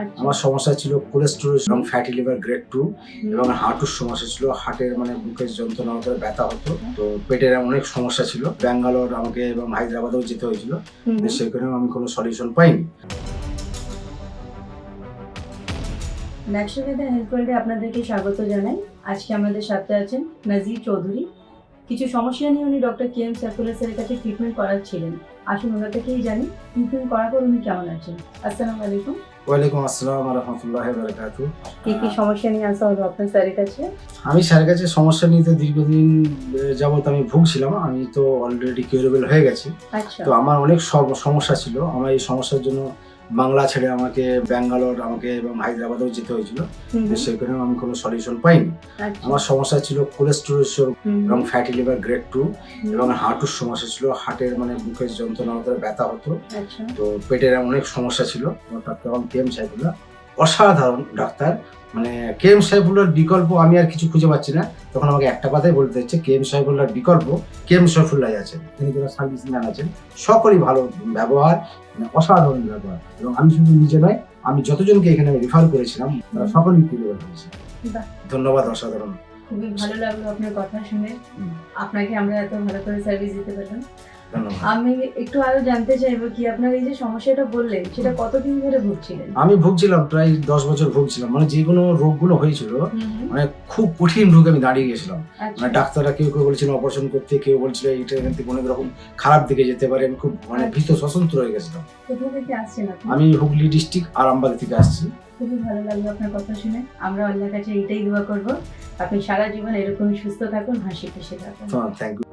আচ্ছা। আমার সমস্যা ছিল কোলেস্টেরল এবং ফ্যাটি লিভার গ্রেড টু এবং হাঁটুর সমস্যা ছিল। হার্টের মানে বুকের যন্ত্রণা হতো ব্যথা হতো। তো পেটের অনেক সমস্যা ছিল। ব্যাঙ্গালোর আমাকে এবং হায়দ্রাবাদেও যেতে হয়েছিল। সেখানেও আমি কোনো সলিউশন পাইনি। ন্যাচুরাল হেলথ ওয়ার্ল্ডে আপনাদেরকে স্বাগত জানাই। আজকে আমাদের সাথে আছেন নাজির চৌধুরী। কিছু সমস্যা নিয়ে উনি ডক্টর কে এম সাইফুল্লাহ স্যারের কাছে ট্রিটমেন্ট করাচ্ছিলেন আসুন ওনার থেকেই জানি ট্রিটমেন্ট করার পর উনি কেমন আছেন? আসসালামু আলাইকুম। ওয়ালাইকুম আসসালাম রহমতুল্লাহ বারকাতু কি কি সমস্যা নিয়ে আসা হলো আপনার স্যারের কাছে? আমি স্যারের কাছে সমস্যা নিয়ে তো দীর্ঘদিন যাবত আমি ভুগছিলাম আমি তো অলরেডি কিউরেবল হয়ে গেছি। আচ্ছা। তো আমার অনেক সমস্যা ছিল। আমার এই সমস্যার জন্য বাংলা ছেড়ে আমাকে ব্যাঙ্গালোর আমাকে এবং হায়দ্রাবাদেও যেতে হয়েছিল। তো সেখানেও আমি কোনো সলিউশন পাইনি। আচ্ছা। আমার সমস্যা ছিল কোলেস্টেরল এবং ফ্যাটি লিভার গ্রেড টু এবং হাঁটুর সমস্যা ছিল। হার্টের মানে বুকের যন্ত্রণা হতো ব্যথা হতো। আচ্ছা। তো পেটের অনেক সমস্যা ছিল। তখন কেএম সাহেবুল্লাহ। অসাধারণ ডাক্তার। মানে কে এম সাইফুল্লার বিকল্প আমি আর কিছু খুঁজে পাচ্ছি না। তখন আমাকে একটা কথাই বলতে হচ্ছে কে এম সাইফুল্লার বিকল্প কে এম সাইফুল্লাহ আছেন। তিনি যারা সার্ভিস ম্যান আছেন। সকলেই ভালো ব্যবহার মানে অসাধারণ ব্যবহার। এবং আমি শুধু নিজে নয় আমি যতজনকে এখানে আমি রেফার করেছিলাম তারা সকলেই ক্লিয়ার হয়েছে ধন্যবাদ অসাধারণ। খুবই ভালো লাগল আপনার কথা শুনে। আপনাকে আমরা এত ভালো করে সার্ভিস দিতে পারলাম আমি একটু আরও জানতে চাইব কি আপনার এই যে সমস্যাটা বললেন সেটা কতদিন ধরে ভুগছিলেন? আমি ভুগছিলাম প্রায় দশ বছর ভুগছিলাম। মানে যে কোনো রোগগুলো হয়েছিল মানে খুব কঠিন রোগে আমি দাঁড়িয়ে গেছিলাম। আচ্ছা। মানে ডাক্তাররা কেউ কেউ বলছিল অপারেশন করতে কেউ বলছিল এটা এখান থেকে অনেক রকম খারাপ দিকে যেতে পারে। আমি খুব মানে ভীত সশস্ত্র হয়ে গেছিলাম। আমি হুগলি ডিস্ট্রিক্ট আরামবাগ থেকে আসছি। খুবই ভালো লাগল আপনার কথা শুনে। আমরা অন্যের কাছে এটাই দোয়া করব। আপনি সারা জীবন এরকমই সুস্থ থাকুন হাসি খুশি থাকুন। Thank you